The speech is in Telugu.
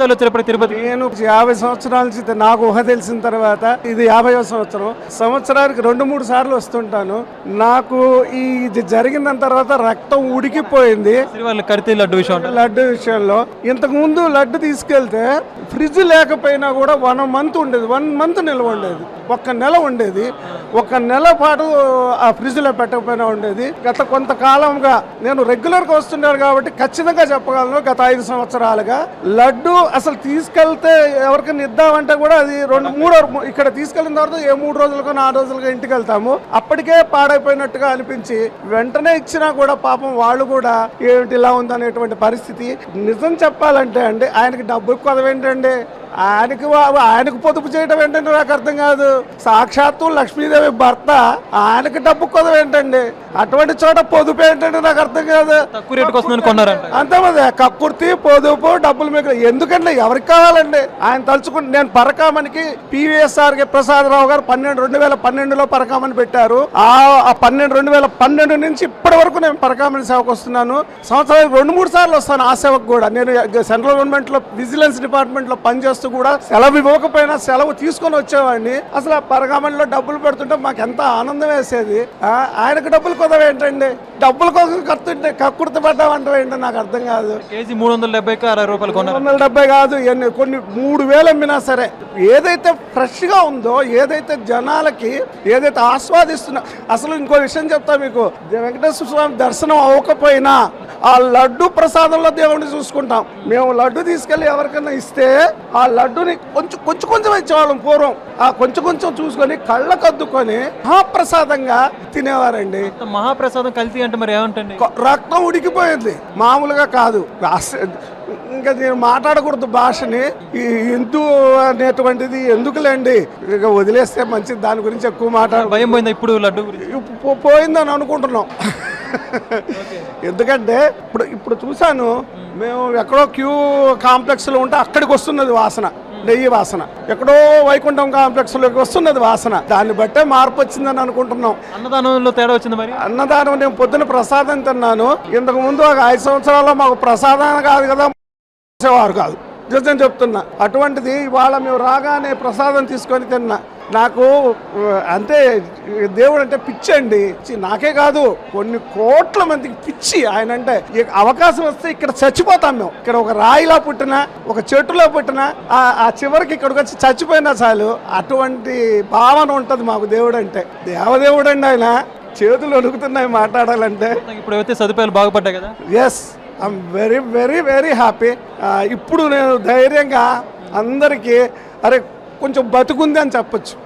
ఎన్నిసార్లు వచ్చారు తిరుపతి? నేను యాభై సంవత్సరాల నుంచి నాకు ఊహ తెలిసిన తర్వాత ఇది యాభై సంవత్సరం. సంవత్సరానికి రెండు మూడు సార్లు వస్తుంటాను. నాకు ఈ ఇది జరిగిన తర్వాత రక్తం ఉడికిపోయింది. కడితే లడ్డు విషయం లడ్డు విషయంలో. ఇంతకు ముందు లడ్డు తీసుకెళ్తే ఫ్రిడ్జ్ లేకపోయినా కూడా వన్ మంత్ ఉండేది. వన్ మంత్ నిల్వ ఉండేది. ఒక్క నెల ఉండేది. ఒక నెల పాటు ఆ ఫ్రిడ్జ్లో పెట్టకపోయినా ఉండేది. గత కొంతకాలంగా నేను రెగ్యులర్గా వస్తున్నాను కాబట్టి ఖచ్చితంగా చెప్పగలను గత ఐదు సంవత్సరాలుగా. లడ్డు అసలు తీసుకెళ్తే ఎవరికైనా ఇద్దామంటే కూడా అది రెండు మూడు ఇక్కడ తీసుకెళ్ళిన తర్వాత ఏ మూడు రోజులకో నాలుగు రోజులుగా ఇంటికి వెళ్తాము. అప్పటికే పాడైపోయినట్టుగా అనిపించి వెంటనే ఇచ్చినా కూడా పాపం వాళ్ళు కూడా ఏమిటి ఇలా ఉందనేటువంటి పరిస్థితి. నిజం చెప్పాలంటే అండి ఆయనకి డబ్బు కొదవేంటండి ఆయనకి ఆయనకు పొదుపు చేయడం ఏంటంటే నాకు అర్థం కాదు. సాక్షాత్తు లక్ష్మీదేవి భర్త ఆయనకి డబ్బు కొదవేంటండి అటువంటి చోట పొదుపు ఏంటంటే నాకు అర్థం కాదు. తక్కువ రేటుకి వస్తుందని కొన్నారంట. అంతే మరి కక్కుర్తి పొదుపు డబ్బులు మీకు ఎందుకంటే ఎవరికి కావాలండి? ఆయన తలుచుకుంటే నేను పరకామనికి పివిఎస్ఆర్కి ప్రసాదరావు గారు పన్నెండు రెండు వేల పన్నెండులో పరకామని పెట్టారు. ఆ పన్నెండు రెండు వేల పన్నెండు నుంచి ఇప్పటి వరకు నేను పరకామని సేవకు వస్తున్నాను. సంవత్సరానికి రెండు మూడు సార్లు వస్తాను ఆ సేవకు కూడా. నేను సెంట్రల్ గవర్నమెంట్లో విజిలెన్స్ డిపార్ట్మెంట్లో పనిచేస్తూ కూడా సెలవు ఇవ్వకపోయినా సెలవు తీసుకొని వచ్చేవాడిని. అసలు ఆ పరకామణిలో డబ్బులు పెడుతుంటే మాకు ఎంత ఆనందం వేసేది. ఆయనకు డబ్బులు కుదవ ఏంటండి? డబ్బుల కోసం కడుతుంటే కక్కుర్తి పడ్డామంటే ఏంటో నాకు అర్థం కాదు. కేజీ మూడు వందల డెబ్బైకి అరవై రూపాయలు కొన్నారు. వందల డెబ్బై కాదు కొన్ని మూడు వేలు అమ్మినా సరే. ఏదైతే ఫ్రెష్గా ఉందో ఏదైతే జనాలకి ఏదైతే ఆస్వాదిస్తున్నా అసలు ఇంకో విషయం చెప్తా మీకు. వెంకటేశ్వర స్వామి దర్శనం అవ్వకపోయినా ఆ లడ్డు ప్రసాదంలో దేవుడిని చూసుకుంటాం. మేము లడ్డు తీసుకెళ్ళి ఎవరికైనా ఇస్తే ఆ లడ్డుని కొంచెం కొంచెం కొంచెం ఇచ్చేవాళ్ళం పూర్వం. ఆ కొంచెం కొంచెం చూసుకొని కళ్ళకద్దుకొని మహాప్రసాదంగా తినేవారండి. మహాప్రసాదం కల్తీ అంటే మరి ఏమంటండి? రక్తం ఉడికిపోయింది. మామూలుగా కాదు. ఇంకా నేను మాట్లాడకూడదు భాషని. హిందూ అనేటువంటిది ఎందుకులేండి? ఇక వదిలేస్తే మంచిది. దాని గురించి ఎక్కువ మాట్లాడ భయం పోయిందా ఇప్పుడు లడ్డు పోయిందని అనుకుంటున్నాం. ఎందుకంటే ఇప్పుడు ఇప్పుడు చూశాను. మేము ఎక్కడో క్యూ కాంప్లెక్స్లో ఉంటే అక్కడికి వస్తున్నది వాసన నెయ్యి వాసన. ఎక్కడో వైకుంఠం కాంప్లెక్స్లోకి వస్తున్నది వాసన. దాన్ని బట్టే మార్పు వచ్చిందని అనుకుంటున్నాం. అన్నదానంలో తేడా వచ్చింది మరి? అన్నదానం నేను పొద్దున ప్రసాదం తిన్నాను. ఇంతకు ముందు ఒక ఐదు సంవత్సరాల్లో మాకు ప్రసాదం కాదు కదా చేసేవారు కాదు. నిజం చెప్తున్నా. అటువంటిది ఇవాళ మేము రాగానే ప్రసాదం తీసుకొని తిన్నా. నాకు అంటే దేవుడు అంటే పిచ్చి అండి నాకే కాదు. కొన్ని కోట్ల మందికి పిచ్చి ఆయన అంటే. అవకాశం వస్తే ఇక్కడ చచ్చిపోతాం మేము. ఇక్కడ ఒక రాయిలా పుట్టినా ఒక చెట్టులో పుట్టినా ఆ- ఆ చివరికి ఇక్కడికి వచ్చి చచ్చిపోయినా చాలు. అటువంటి భావన ఉంటుంది మాకు దేవుడు అంటే. దేవదేవుడు అండి ఆయన. చేతులు వణుకుతున్నాయి మాట్లాడాలంటే. ఇప్పుడు అయితే సదుపాయాలు బాగుపడ్డాయి కదా? Yes I'm very very very happy ఇప్పుడు నేను ధైర్యంగా అందరికీ అరే కొంచెం బతుకుంది అని చెప్పొచ్చు.